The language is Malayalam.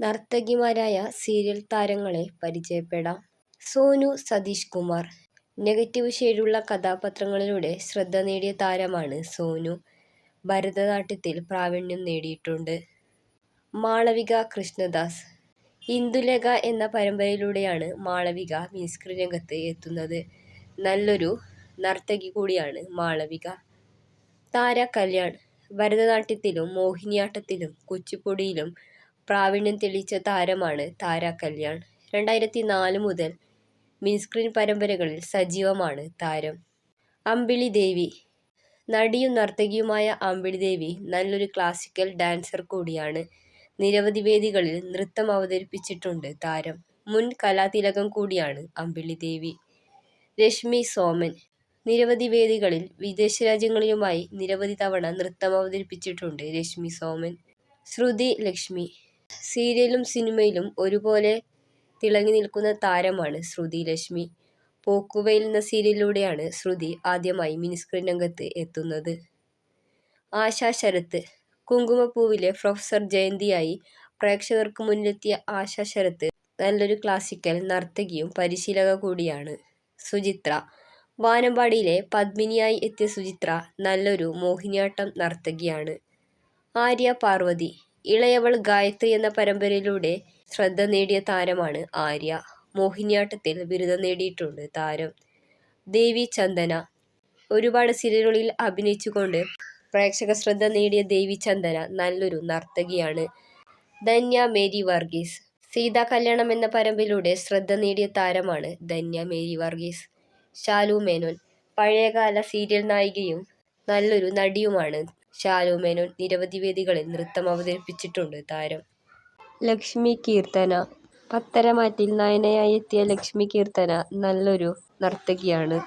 നർത്തകിമാരായ സീരിയൽ താരങ്ങളെ പരിചയപ്പെടാം. സോനു സതീഷ് കുമാർ. നെഗറ്റീവ് ഷെയ്ഡുള്ള കഥാപാത്രങ്ങളിലൂടെ ശ്രദ്ധ നേടിയ താരമാണ് സോനു. ഭരതനാട്യത്തിൽ പ്രാവീണ്യം നേടിയിട്ടുണ്ട്. മാളവിക കൃഷ്ണദാസ്. ഇന്ദുലേഖ എന്ന പരമ്പരയിലൂടെയാണ് മാളവിക മിമിക്രി രംഗത്ത് എത്തുന്നത്. നല്ലൊരു നർത്തകി കൂടിയാണ് മാളവിക. താര കല്യാൺ. ഭരതനാട്യത്തിലും മോഹിനിയാട്ടത്തിലും കുച്ചിപ്പുഡിയിലും പ്രാവീണ്യം തെളിയിച്ച താരമാണ് താര കല്യാൺ. രണ്ടായിരത്തി നാല് മുതൽ മിൻസ്ക്രീൻ പരമ്പരകളിൽ സജീവമാണ് താരം. അമ്പിളി ദേവി. നടിയും നർത്തകിയുമായ അമ്പിളി ദേവി നല്ലൊരു ക്ലാസിക്കൽ ഡാൻസർ കൂടിയാണ്. നിരവധി വേദികളിൽ നൃത്തം അവതരിപ്പിച്ചിട്ടുണ്ട് താരം. മുൻ കലാതിലകം കൂടിയാണ് അമ്പിളി ദേവി. രശ്മി സോമൻ. നിരവധി വേദികളിൽ വിദേശ രാജ്യങ്ങളിലുമായി നിരവധി തവണ നൃത്തം അവതരിപ്പിച്ചിട്ടുണ്ട് രശ്മി സോമൻ. ശ്രുതി ലക്ഷ്മി. സീരിയലിലും സിനിമയിലും ഒരുപോലെ തിളങ്ങി നിൽക്കുന്ന താരമാണ് ശ്രുതി ലക്ഷ്മി. പോക്കുവെയിൽ എന്ന സീരിയലിലൂടെയാണ് ശ്രുതി ആദ്യമായി മിനിസ്ക്രീൻ രംഗത്ത് എത്തുന്നത്. ആശാ ശരത്ത്. കുങ്കുമപ്പൂവിലെ പ്രൊഫസർ ജയന്തിയായി പ്രേക്ഷകർക്ക് മുന്നിലെത്തിയ ആശാ ശരത്ത് നല്ലൊരു ക്ലാസിക്കൽ നർത്തകിയും പരിശീലക കൂടിയാണ്. സുചിത്ര. വാനമ്പാടിയിലെ പത്മിനിയായി എത്തിയ സുചിത്ര നല്ലൊരു മോഹിനിയാട്ടം നർത്തകിയാണ്. ആര്യ പാർവതി. ഇളയവൾ ഗായത്രി എന്ന പരമ്പരയിലൂടെ ശ്രദ്ധ നേടിയ താരമാണ് ആര്യ. മോഹിനിയാട്ടത്തിൽ ബിരുദം നേടിയിട്ടുണ്ട് താരം. ദേവി ചന്ദന. ഒരുപാട് സീരിയലുകളിൽ അഭിനയിച്ചുകൊണ്ട് പ്രേക്ഷക ശ്രദ്ധ നേടിയ ദേവി ചന്ദന നല്ലൊരു നർത്തകിയാണ്. ധന്യ മേരി വർഗീസ്. സീതാ കല്യാണം എന്ന പരമ്പരയിലൂടെ ശ്രദ്ധ നേടിയ താരമാണ് ധന്യ മേരി വർഗീസ്. ശാലു മേനോൻ. പഴയകാല സീരിയൽ നായികയും നല്ലൊരു നടിയുമാണ് ശാലു മേനോൻ. നിരവധി വേദികളിൽ നൃത്തം അവതരിപ്പിച്ചിട്ടുണ്ട് താരം. ലക്ഷ്മി കീർത്തന. പത്തരമാറ്റിൽ നയനയായി എത്തിയ ലക്ഷ്മി കീർത്തന നല്ലൊരു നർത്തകിയാണ്.